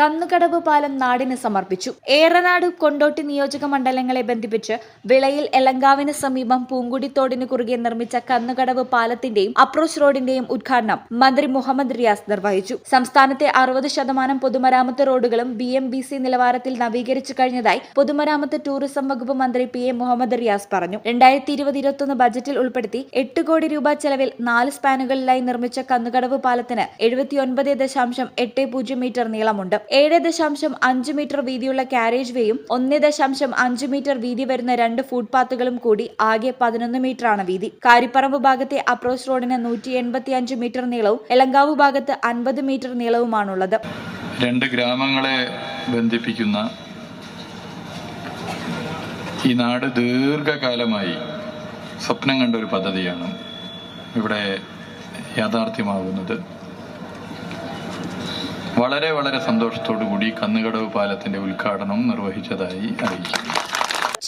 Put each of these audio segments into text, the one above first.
കന്നുകടവ് പാലം നാടിന് സമർപ്പിച്ചു. ഏറനാട് കൊണ്ടോട്ടി നിയോജക മണ്ഡലങ്ങളെ ബന്ധിപ്പിച്ച് വിളയിൽ എലങ്കാവിന് സമീപം പൂങ്കുടിത്തോടിന് കുറുകെ നിർമ്മിച്ച കന്നുകടവ് പാലത്തിന്റെയും അപ്രോച്ച് റോഡിന്റെയും ഉദ്ഘാടനം മന്ത്രി മുഹമ്മദ് റിയാസ് നിർവഹിച്ചു. സംസ്ഥാനത്തെ അറുപത് ശതമാനം പൊതുമരാമത്ത് റോഡുകളും ബി എം ബി സി നിലവാരത്തിൽ നവീകരിച്ചു കഴിഞ്ഞതായി പൊതുമരാമത്ത് ടൂറിസം വകുപ്പ് മന്ത്രി പി എ മുഹമ്മദ് റിയാസ് പറഞ്ഞു. രണ്ടായിരത്തി ഇരുപത് ഇരുപത്തൊന്ന് ബജറ്റിൽ ഉൾപ്പെടുത്തി എട്ട് കോടി രൂപ ചെലവിൽ നാല് സ്പാനുകളിലായി നിർമ്മിച്ച കന്നുകടവ് പാലത്തിന് എഴുപത്തിയൊൻപത് ദശാംശം എട്ട് പൂജ്യം മീറ്റർ നീളമുണ്ട്. ഏഴ് ദശാംശം അഞ്ച് മീറ്റർ വീതിയുള്ള കാരേജ് വേയും ഒന്ന് ദശാംശം അഞ്ച് മീറ്റർ വീതി വരുന്ന രണ്ട് ഫുട്പാത്തുകളും കൂടി ആകെ പതിനൊന്ന് മീറ്ററാണ് വീതി. കാരിപ്പറമ്പ് ഭാഗത്തെ അപ്രോച്ച് റോഡിന് നൂറ്റി എൺപത്തി അഞ്ച് മീറ്റർ നീളവും എലങ്കാവ് ഭാഗത്ത് അൻപത് മീറ്റർ നീളവുമാണുള്ളത്. രണ്ട് ഗ്രാമങ്ങളെ ബന്ധിപ്പിക്കുന്ന ഈ നാട് ദീർഘകാലമായി സ്വപ്നം കണ്ട ഒരു പദ്ധതിയാണ് ഇവിടെ യാഥാർത്ഥ്യമാകുന്നത്. വളരെ വളരെ സന്തോഷത്തോടു കൂടി കന്നുകടവ് പാലത്തിന്റെ ഉദ്ഘാടനം നിർവഹിച്ചതായി അറിയിക്കുന്നു.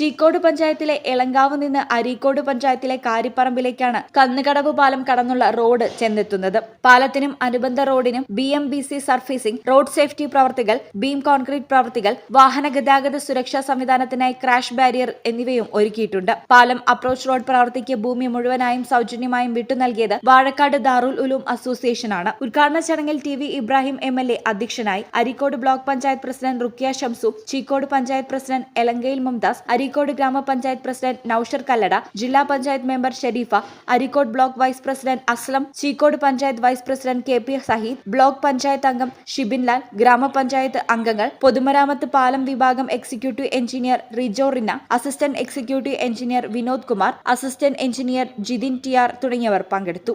ചീക്കോട് പഞ്ചായത്തിലെ എളങ്കാവ് നിന്ന് അരീക്കോട് പഞ്ചായത്തിലെ കാരിപ്പറമ്പിലേക്കാണ് കന്നുകടവ് പാലം കടന്നുള്ള റോഡ് ചെന്നെത്തുന്നത്. പാലത്തിനും അനുബന്ധ റോഡിനും B M B C surfacing road safety പ്രവർത്തികൾ ബീം കോൺക്രീറ്റ് പ്രവർത്തികൾ വാഹന ഗതാഗത സുരക്ഷാ സംവിധാനത്തിനായി ക്രാഷ് ബാരിയർ എന്നിവയും ഒരുക്കിയിട്ടുണ്ട്. പാലം അപ്രോച്ച് റോഡ് പ്രവർത്തിക്ക് ഭൂമി മുഴുവനായും സൗജന്യമായും വിട്ടു നൽകിയത് വാഴക്കാട് ദാറുൽ ഉലൂം അസോസിയേഷനാണ് ഉദ്ഘാടന ചടങ്ങിൽ T V Ibrahim M L A അധ്യക്ഷനായി Areekode block panchayat president Rukkiya Shamsu Cheekode panchayat president Elankayil Mumtaz Areekode ഗ്രാമപഞ്ചായത്ത് പ്രസിഡന്റ് നൌഷർ കല്ലട ജില്ലാ panchayat member Shareefa Areekode block vice president Aslam Cheekode panchayat vice president K P Saheed block panchayat അംഗം ഷിബിൻലാൽ ഗ്രാമപഞ്ചായത്ത് അംഗങ്ങൾ പൊതുമരാമത്ത് പാലം വിഭാഗം executive engineer Rijo Rina assistant executive engineer Vinod Kumar assistant engineer Jithin T R തുടങ്ങിയവർ പങ്കെടുത്തു.